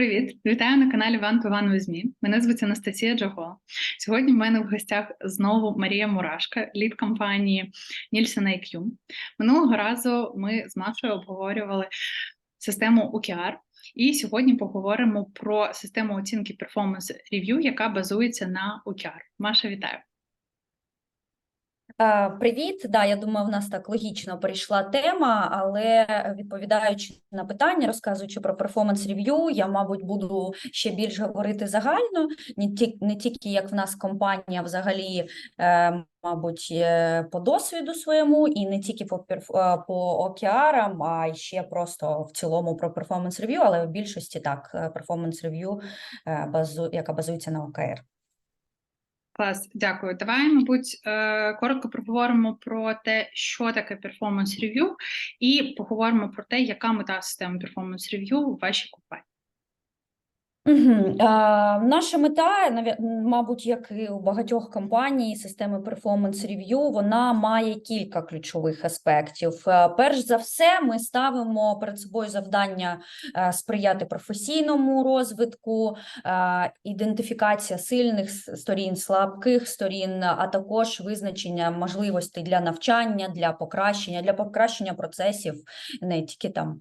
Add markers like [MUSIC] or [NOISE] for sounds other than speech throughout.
Привіт, вітаю на каналі Ван One ЗМІ. Мене звуть Анастасія Джаго. Сьогодні в мене в гостях знову Марія Мурашка, лід компанії Nielsen IQ. Минулого разу ми з Машою обговорювали систему OKR, і сьогодні поговоримо про систему оцінки Performance Review, яка базується на OKR. Маша, вітаю. Е, Привіт, да, я думаю, в нас так логічно перейшла тема, але відповідаючи на питання, розказуючи про перформанс рев'ю, я, мабуть, буду ще більш говорити загально, не ті, не тільки як в нас компанія взагалі, е, мабуть, е, по досвіду своєму, і не тільки по е, по океарам, а й ще просто в цілому про перформанс рев'ю, але в більшості так, перформанс рев'ю, базу, яка базується на ОКР. Клас, дякую. Давай, мабуть, е, коротко проговоримо про те, що таке перформанс ревю, і поговоримо про те, яка мета системи перформанс ревю у вашій компанії. Наша мета, мабуть, як і у багатьох компаній, системи Performance Review, вона має кілька ключових аспектів. Е, Перш за все, ми ставимо перед собою завдання е, сприяти професійному розвитку, е, ідентифікація сильних сторін, слабких сторін, а також визначення можливостей для навчання, для покращення, для покращення процесів, не тільки там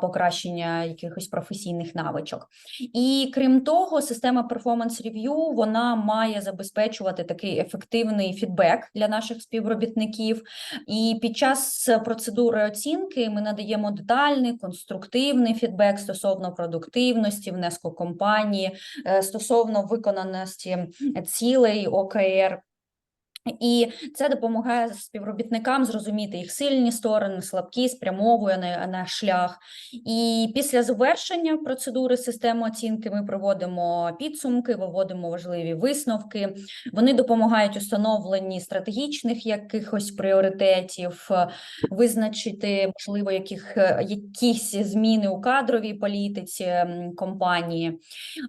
покращення якихось професійних навичок. І крім того, система Performance Review вона має забезпечувати такий ефективний фідбек для наших співробітників. І під час процедури оцінки ми надаємо детальний конструктивний фідбек стосовно продуктивності, внеску компанії, е, стосовно виконаності цілей ОКР. І це допомагає співробітникам зрозуміти їх сильні сторони, слабкі, спрямовує на, на шлях. І після завершення процедури системи оцінки ми проводимо підсумки, виводимо важливі висновки. Вони допомагають установленні стратегічних якихось пріоритетів, визначити, можливо, яких, е, якісь зміни у кадровій політиці компанії.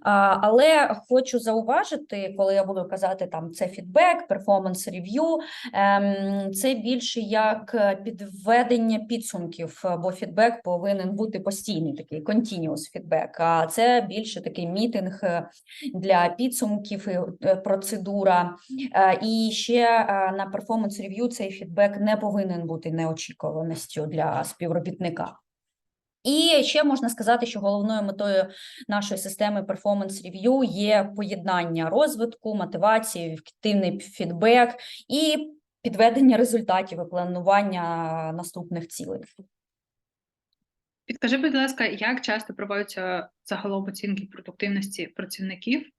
Але хочу зауважити, коли я буду казати там це фідбек, перформанс рев'ю, ем, це більше як е, підведення підсумків, е, бо фідбек повинен бути постійний, такий continuous фідбек. А це більше такий мітинг е, для підсумків, процедура. І ще на перформанс рев'ю цей фідбек не повинен бути неочікуваністю для співробітника. І ще можна сказати, що головною метою нашої системи Performance Review є поєднання розвитку, мотивації, ефективний фідбек і підведення результатів і планування наступних цілей. Підкажи, будь ласка, як часто проводяться загалом оцінки продуктивності працівників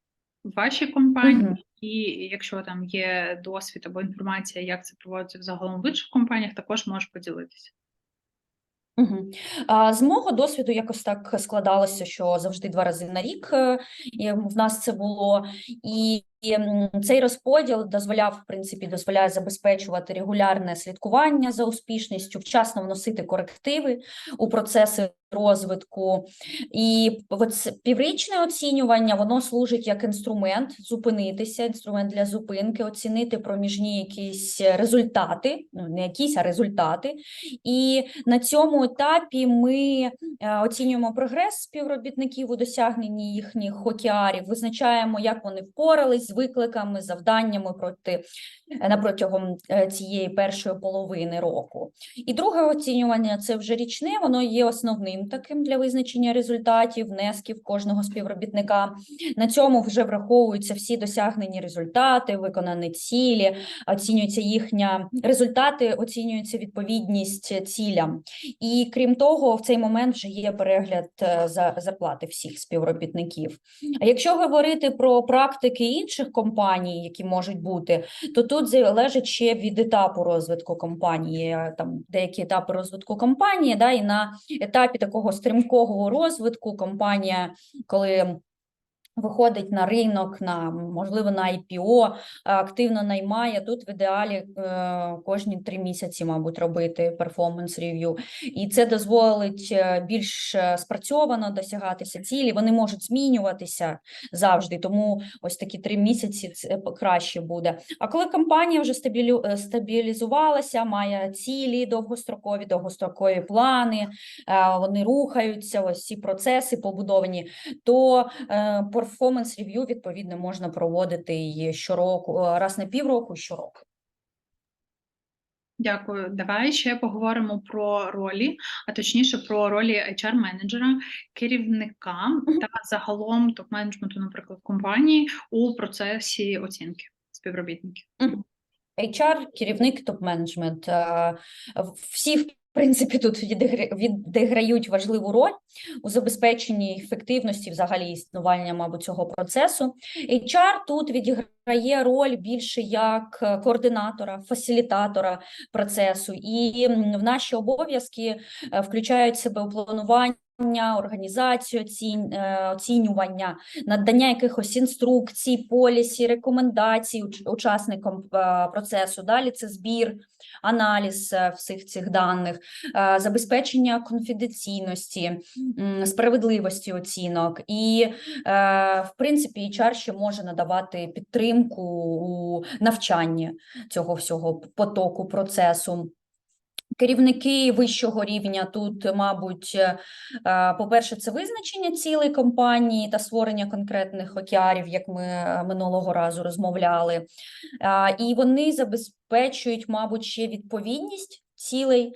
в вашій компанії, Мгм. і якщо там є досвід або інформація, як це проводиться взагалом в інших компаніях, також можеш поділитися. А, З мого досвіду якось так складалося, що завжди два рази на рік е, в нас це було. І і, цей розподіл дозволяв, в принципі, дозволяє забезпечувати регулярне слідкування за успішністю, вчасно вносити корективи у процеси розвитку. І піврічне оцінювання воно служить як інструмент зупинитися, інструмент для зупинки, оцінити проміжні якісь результати, ну не якісь, а результати. І на цьому етапі ми е, оцінюємо прогрес співробітників у досягненні їхніх океарів, визначаємо, як вони впорались з викликами, завданнями проти е, на протягом е, цієї першої половини року. І друге оцінювання це вже річне, воно є основним таким для визначення результатів, внесків кожного співробітника. На цьому вже враховуються всі досягнені результати, виконані цілі, оцінюється їхня результати, оцінюється відповідність цілям. І крім того, в цей момент вже є перегляд е, за зарплати всіх співробітників. А якщо говорити про практики інших компаній, які можуть бути, то тут залежить ще від етапу розвитку компанії. Е, Там деякі етапи розвитку компанії, да, і на етапі такого стрімкого розвитку компанія, коли Виходить на ринок, на можливо на IPO, активно наймає. Тут в ідеалі е, кожні три місяці, мабуть, робити перформанс рев'ю. І це дозволить е, більш е, спрацьовано досягатися цілі. Вони можуть змінюватися завжди, тому ось такі три місяці це краще буде. А коли компанія вже е, стабілізувалася, має цілі довгострокові, довгострокові плани, е, вони рухаються, ось ці процеси побудовані, то е, перформанс рев'ю відповідно можна проводити і щороку, е, раз на півроку, і щороку. Дякую. Давай ще поговоримо про ролі, а точніше про ролі HR-менеджера, керівника та загалом топ-менеджменту, наприклад, компанії у процесі оцінки співробітників. HR, керівник, топ-менеджмент. е, Всі, в принципі, тут відігра- відіграють важливу роль у забезпеченні ефективності взагалі існування, мабуть, цього процесу. HR тут відіграє роль більше як е, координатора, фасилітатора процесу, і в наші обов'язки е, включають в себе у планування. Організацію е, оцінювання, надання якихось інструкцій, полісі, рекомендацій учасникам е, процесу. Далі це збір, аналіз е, всіх цих даних, забезпечення конфіденційності, справедливості оцінок. І, в принципі, HR ще може надавати підтримку у навчанні цього всього потоку процесу. Керівники вищого рівня тут, мабуть, е, е, по-перше, це визначення цілей компанії та створення конкретних океарів, як ми е, минулого разу розмовляли. І вони забезпечують, мабуть, ще відповідність цілей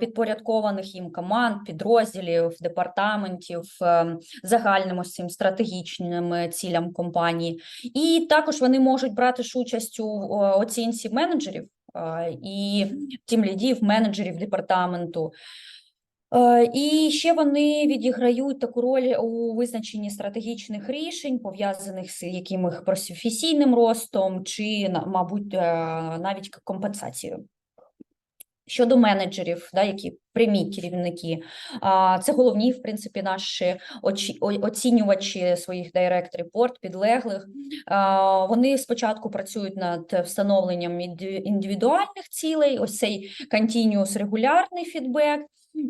підпорядкованих їм команд, підрозділів, департаментів, загальним ось цим стратегічним цілям компанії. І також вони можуть брати участь у оцінці менеджерів і тімлідів, менеджерів департаменту. І ще вони відіграють таку роль у визначенні стратегічних рішень, пов'язаних з якимось професійним ростом, чи, мабуть, е, навіть компенсацією. Щодо менеджерів, да, які прямі керівники, а, це головні, в принципі, наші очі- оцінювачі своїх директ репорт, підлеглих. А, Вони спочатку працюють над встановленням інди- індивідуальних цілей, ось цей continuous регулярний фідбек,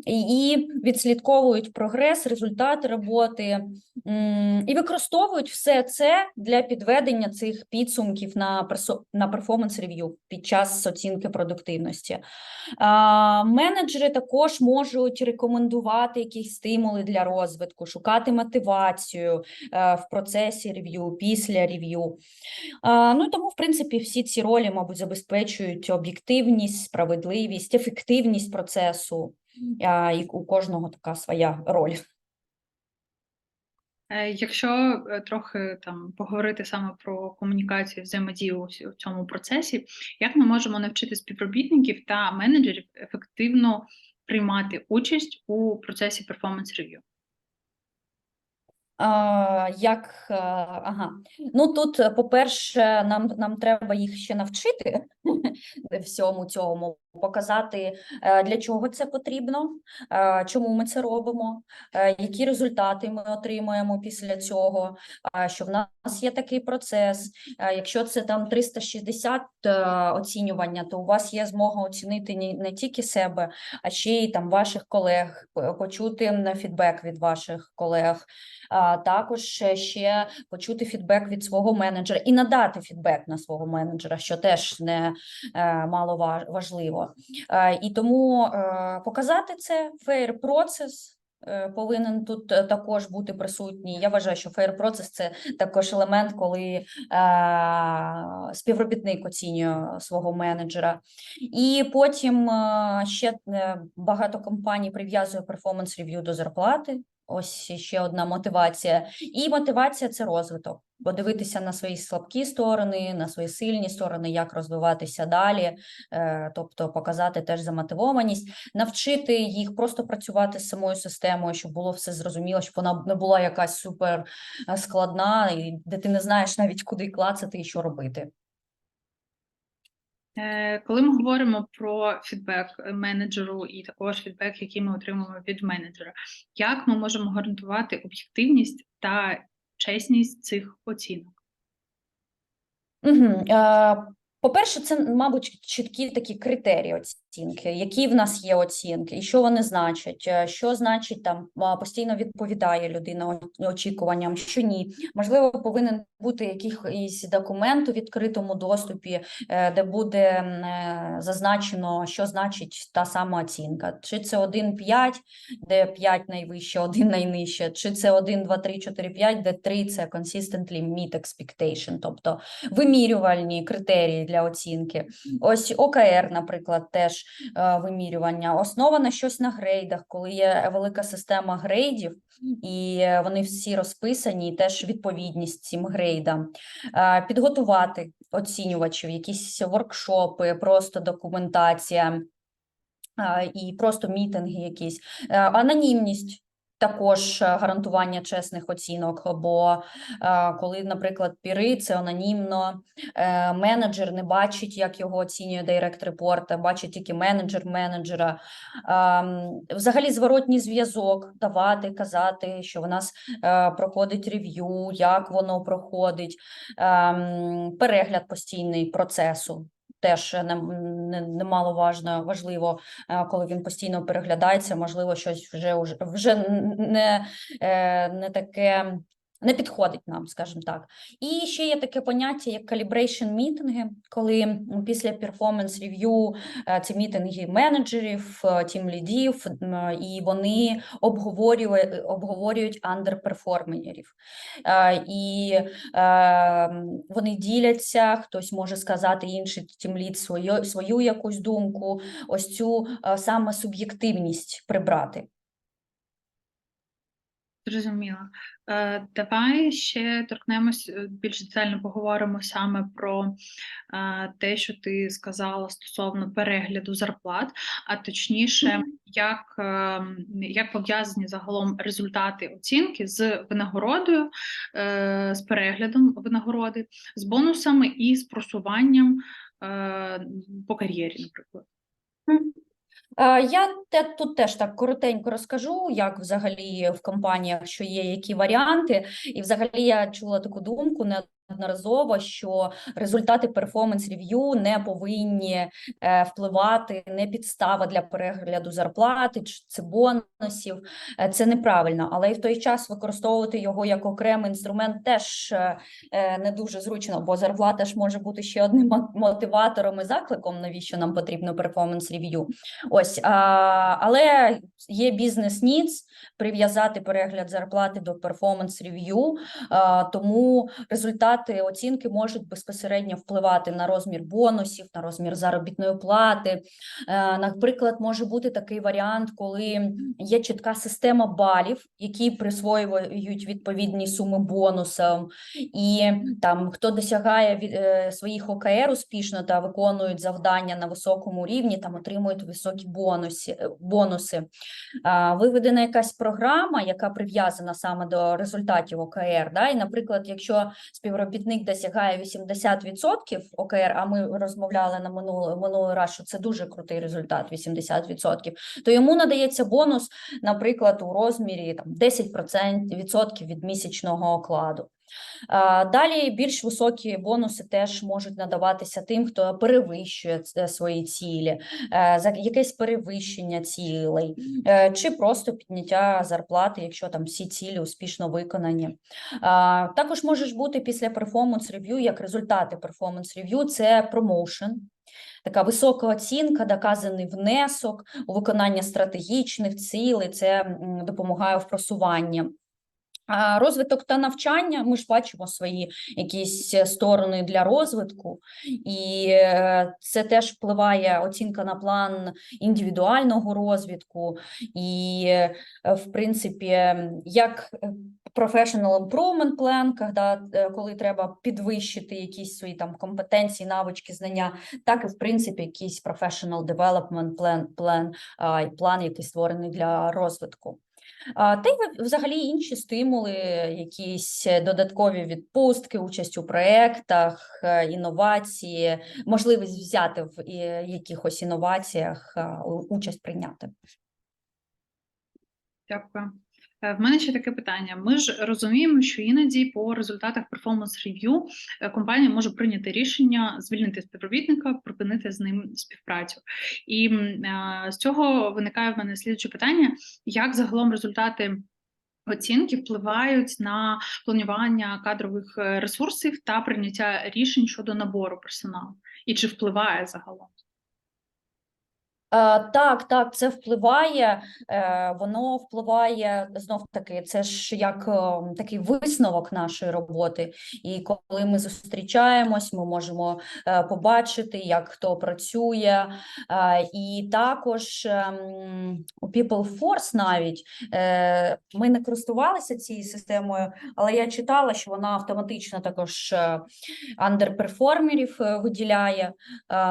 і відслідковують прогрес, результати роботи і використовують все це для підведення цих підсумків на на перформанс рев'ю під час оцінки продуктивності. Менеджери також можуть рекомендувати якісь стимули для розвитку, шукати мотивацію е, в процесі рев'ю, після рев'ю. Ну тому, в принципі, всі ці ролі, мабуть, забезпечують об'єктивність, справедливість, ефективність процесу. І у кожного така своя роль. Е, Якщо е, трохи там поговорити саме про комунікацію, взаємодію у цьому процесі, як ми можемо навчити співробітників та менеджерів ефективно приймати участь у процесі перформанс рев'ю? Як, е, ага. Ну тут, по-перше, нам, нам треба їх ще навчити [LAUGHS] всьому цьому, показати, е, для чого це потрібно, е, чому ми це робимо, е, які результати ми отримуємо після цього, що в нас є такий процес. Якщо це там 360 е, оцінювання, то у вас є змога оцінити не, тільки себе, а ще й там ваших колег, почути фідбек від ваших колег а також ще- почути фідбек від свого менеджера і надати фідбек на свого менеджера, що теж не мало ва- важливо. Е, І тому е, показати це фейр процес. Повинен тут е, також бути присутній. Я вважаю, що фейр процес це також елемент, коли співробітник оцінює свого менеджера. І потім ще багато компаній прив'язує перформанс рев'ю до зарплати. Ось ще одна мотивація. І мотивація це розвиток. Подивитися на свої слабкі сторони, на свої сильні сторони, як розвиватися далі, е, тобто показати теж замотивованість, навчити їх просто працювати з самою системою, щоб було все зрозуміло, щоб вона не була якась супер е, складна, де ти не знаєш навіть куди клацати і що робити. Е, Коли ми говоримо про фідбек менеджеру і також фідбек, який ми отримуємо від менеджера, як ми можемо гарантувати об'єктивність та чесність цих оцінок? Угу. По-перше, це, мабуть, чіткі такі критерії оцінки, які в нас є оцінки, і що вони значать, е, що значить там постійно відповідає людина очікуванням, що ні. Можливо, повинен бути якийсь документ у відкритому доступі, е, де буде е, зазначено, що значить та сама оцінка. Чи це 1,5, де 5 найвище, 1 найнижче, чи це 1, 2, 3, 4, 5, де 3 це consistently meet expectation, тобто вимірювальні критерії для оцінки. Ось ОКР, наприклад, теж е, вимірювання. Основа на щось на грейдах, коли є велика система грейдів, і е, вони всі розписані, і теж відповідність цим грейдам. Е, Підготувати оцінювачів, якісь воркшопи, просто документація. а, І просто мітинги якісь, Е, анонімність також е, гарантування чесних оцінок, бо е, коли, наприклад, піри це анонімно, е, менеджер не бачить, як його оцінює директ репорт, бачить тільки менеджер менеджера. Ем, Взагалі, зворотній зв'язок давати, казати, що в нас проходить рев'ю, як воно проходить, ем, перегляд постійний процесу. Теж немаловажно не, немаловажно, важливо, е, коли він постійно переглядається, можливо, щось вже вже не, е, не таке не підходить нам, скажімо так. І ще є таке поняття, як calibration мітинги, коли після review е, це мітинги менеджерів, тім лідів, і вони обговорюють, обговорюють андерперформерів. Е, І е, вони діляться, хтось може сказати інший тімлід свою, свою якусь думку, ось цю е, саме суб'єктивність прибрати. Зрозуміло. Е, Давай ще торкнемось е, більш детально поговоримо саме про е, те, що ти сказала стосовно перегляду зарплат, а точніше, як, е, як пов'язані загалом результати оцінки з винагородою, е, з переглядом винагороди, з бонусами і з просуванням е, по кар'єрі, наприклад. Я те, тут теж так коротенько розкажу, як взагалі в компаніях, що є які варіанти. І взагалі я чула таку думку неодноразово, що результати перформанс-рев'ю не повинні е, впливати, не підстава для перегляду зарплати, чи це бонусів. Е, Це неправильно, але й в той час використовувати його як окремий інструмент теж е, не дуже зручно, бо зарплата ж може бути ще одним мотиватором і закликом, навіщо нам потрібно перформанс-рев'ю. Ось, але є бізнес needs прив'язати перегляд зарплати до перформанс рев'ю, тому результати оцінки можуть безпосередньо впливати на розмір бонусів, на розмір заробітної плати. Е, Наприклад, може бути такий варіант, коли є чітка система балів, які присвоюють відповідні суми бонусам, і там хто досягає е, своїх ОКР успішно та виконують завдання на високому рівні, там отримують високі бонуси. е, бонуси. Виведена якась програма, яка прив'язана саме до результатів ОКР. Да? І, наприклад, якщо співробітник досягає 80% ОКР, а ми розмовляли на минулого минулий раз, що це дуже крутий результат, 80%, то йому надається бонус, наприклад, у розмірі там 10% відсотків від місячного окладу. Далі більш високі бонуси теж можуть надаватися тим, хто перевищує свої цілі, е, якесь перевищення цілей, е, чи просто підняття зарплати, якщо там всі цілі успішно виконані. Також може ж бути після перформанс рев'ю, як результати перформанс рев'ю, це промоушен. Така висока оцінка, доказаний внесок у виконання стратегічних цілей, це допомагає в просуванні. Розвиток та навчання, ми ж бачимо свої якісь е, сторони для розвитку, і е, це теж впливає оцінка на план індивідуального розвитку, і, е, в принципі, як professional improvement plan, коли треба підвищити якісь свої там компетенції, навички, знання, так і в принципі якийсь professional development plan, plan, план, який створений для розвитку. Та й взагалі інші стимули, якісь е, додаткові відпустки, участь у проєктах, е, інновації, можливість взяти в е, якихось інноваціях, участь прийняти. Дякую. Е, В мене ще таке питання. Ми ж розуміємо, що іноді по результатах перформанс рев'ю компанія може прийняти рішення звільнити співробітника, припинити з ним співпрацю. І е, з цього виникає в мене слідче питання: як загалом результати оцінки впливають на планування кадрових е, ресурсів та прийняття рішень щодо набору персоналу, і чи впливає загалом? Е, Так, так, це впливає. е, Воно впливає знов таки. Це ж як е, такий висновок нашої роботи. І коли ми зустрічаємось, ми можемо побачити, як хто працює. І також ем, у People Force навіть ми не користувалися цією системою, але я читала, що вона автоматично також андерперформерів виділяє.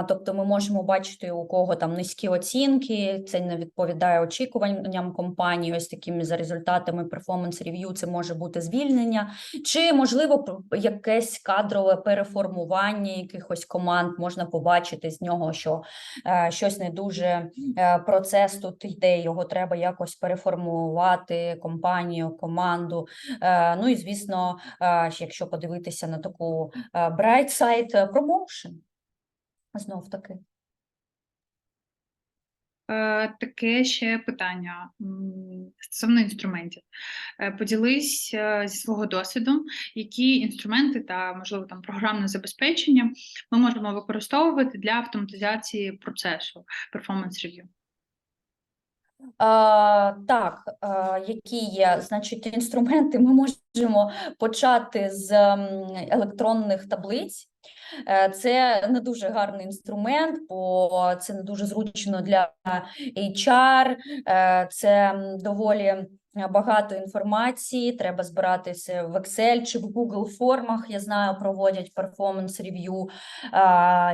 Тобто ми можемо бачити, у кого там низькі оцінки, це не відповідає очікуванням компанії. Ось такими за результатами перформанс рев'ю це може бути звільнення, чи можливо якесь кадрове переформування якихось команд. Можна побачити з нього, що е, щось не дуже е, процес тут йде. Його треба якось переформувати компанію, команду. Е, ну і звісно, е, якщо подивитися на таку е, bright side, е, promotion. Знов таки. Е, Таке ще питання стосовно інструментів. Е, Поділись е, зі свого досвіду, які інструменти та, можливо, там програмне забезпечення ми можемо використовувати для автоматизації процесу performance review. А, так, а, які є, значить, інструменти ми можемо почати з електронних таблиць. Е, Це не дуже гарний інструмент, бо це не дуже зручно для HR, е, це доволі багато інформації, треба збиратися в Excel чи в Google формах, я знаю, проводять перформанс рев'ю,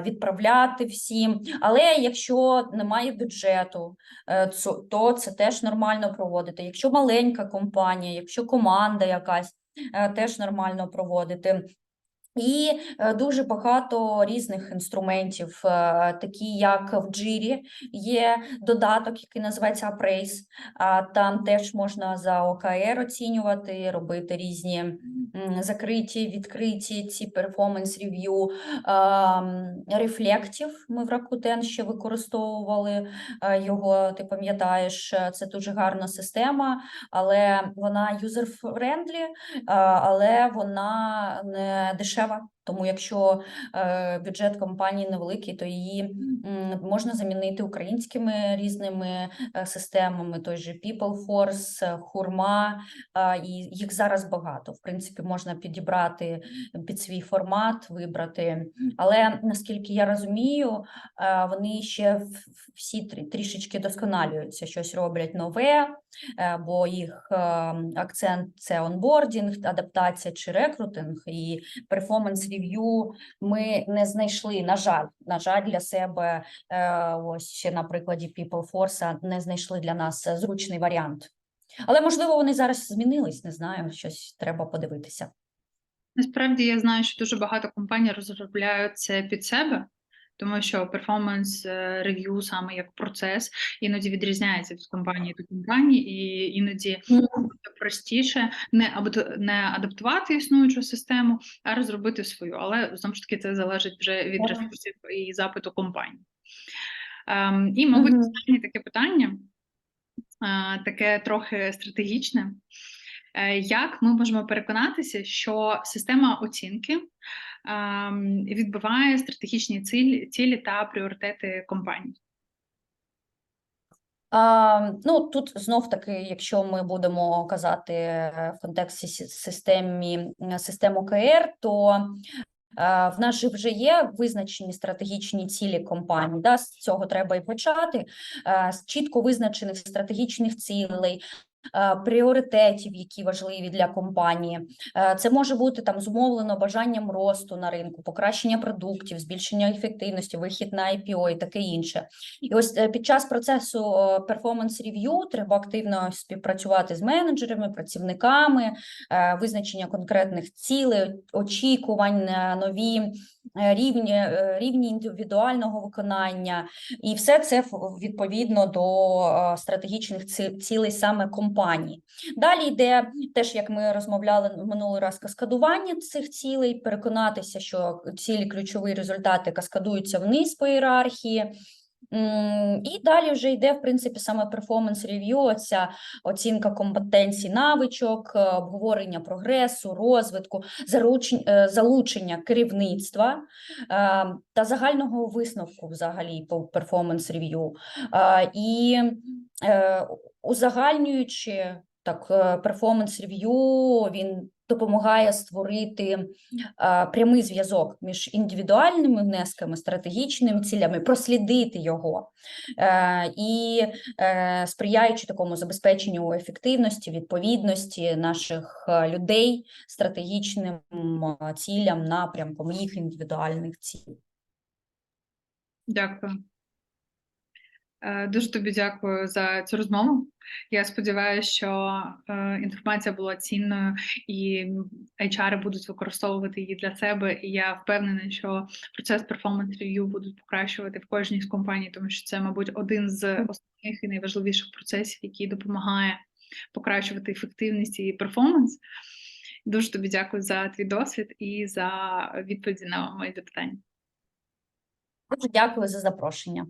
відправляти всім. Але якщо немає бюджету, е, то це теж нормально проводити. Якщо маленька компанія, якщо команда якась, теж нормально проводити. І е, дуже багато різних інструментів, е, такі як в Jira є додаток, який називається Appraise, а там теж можна за ОКР оцінювати, робити різні закриті, відкриті ці перформанс рев'ю. Рефлектів ми в Rakuten ще використовували е, його, ти пам'ятаєш, це дуже гарна система, але вона а, але вона не дешева. Warszawa. Тому якщо е, бюджет компанії невеликий, то її можна замінити українськими різними е, системами, той же PeopleForce, е, Хурма, і їх зараз багато. В принципі, можна підібрати під свій формат, вибрати. Але наскільки я розумію, вони ще всі трі- трішечки досконалюються, щось роблять нове, бо їх акцент це онбордінг, адаптація чи рекрутинг, і перформанс рев'ю ми не знайшли, на жаль, на жаль, для себе е, ось ще на прикладі PeopleForce не знайшли для нас зручний варіант. Але можливо вони зараз змінились, не знаю, щось треба подивитися. Насправді я знаю, що дуже багато компаній розробляють це під себе, тому що перформанс рев'ю саме як процес іноді відрізняється від компанії до компанії, і іноді простіше не не адаптувати існуючу систему, а розробити свою. Але знову ж таки це залежить вже від ресурсів і запиту компанії. Ем, і, мабуть, Мгм. останнє таке питання, е, таке трохи стратегічне. Е, Як ми можемо переконатися, що система оцінки відбиває стратегічні цілі, цілі та пріоритети компанії? А, ну, тут знов таки, якщо ми будемо казати в контексті системі систем ОКР, то в нас же вже є визначені стратегічні цілі компанії. Да? З цього треба і почати. З чітко визначених стратегічних цілей. Е, Пріоритетів, які важливі для компанії, Е, це може бути там зумовлено бажанням росту на ринку, покращення продуктів, збільшення ефективності, вихід на IPO і таке інше. І ось е, під час процесу перформанс рев'ю треба активно співпрацювати з менеджерами, працівниками, визначення конкретних цілей, очікувань, нові рівні, рівні індивідуального виконання, і все це відповідно до стратегічних цілей саме компанії. Компанії. Далі йде теж, як ми розмовляли минулий раз, каскадування цих цілей, переконатися, що цілі ключові результати каскадуються вниз по ієрархії. І далі вже йде, в принципі, саме перформанс рев'ю, оця оцінка компетенцій, навичок, е, обговорення прогресу, розвитку, е, залучення керівництва е, та загального висновку взагалі по перформанс рев'ю. І узагальнюючи так, перформанс рев'ю, він допомагає створити е, прямий зв'язок між індивідуальними внесками, стратегічними цілями, прослідити його е, і е, сприяючи такому забезпеченню ефективності, відповідності наших е, людей стратегічним е, цілям, напрямкам їх індивідуальних цілей. Дякую. Е, Дуже тобі дякую за цю розмову. Я сподіваюся, що е, інформація була цінною і HR будуть використовувати її для себе. І я впевнена, що процес перформанс рев'ю будуть покращувати в кожній з компаній, тому що це, мабуть, один з основних і найважливіших процесів, який допомагає покращувати ефективність і перформанс. Дуже тобі дякую за твій досвід і за відповіді на мої запитання. Дуже дякую за запрошення.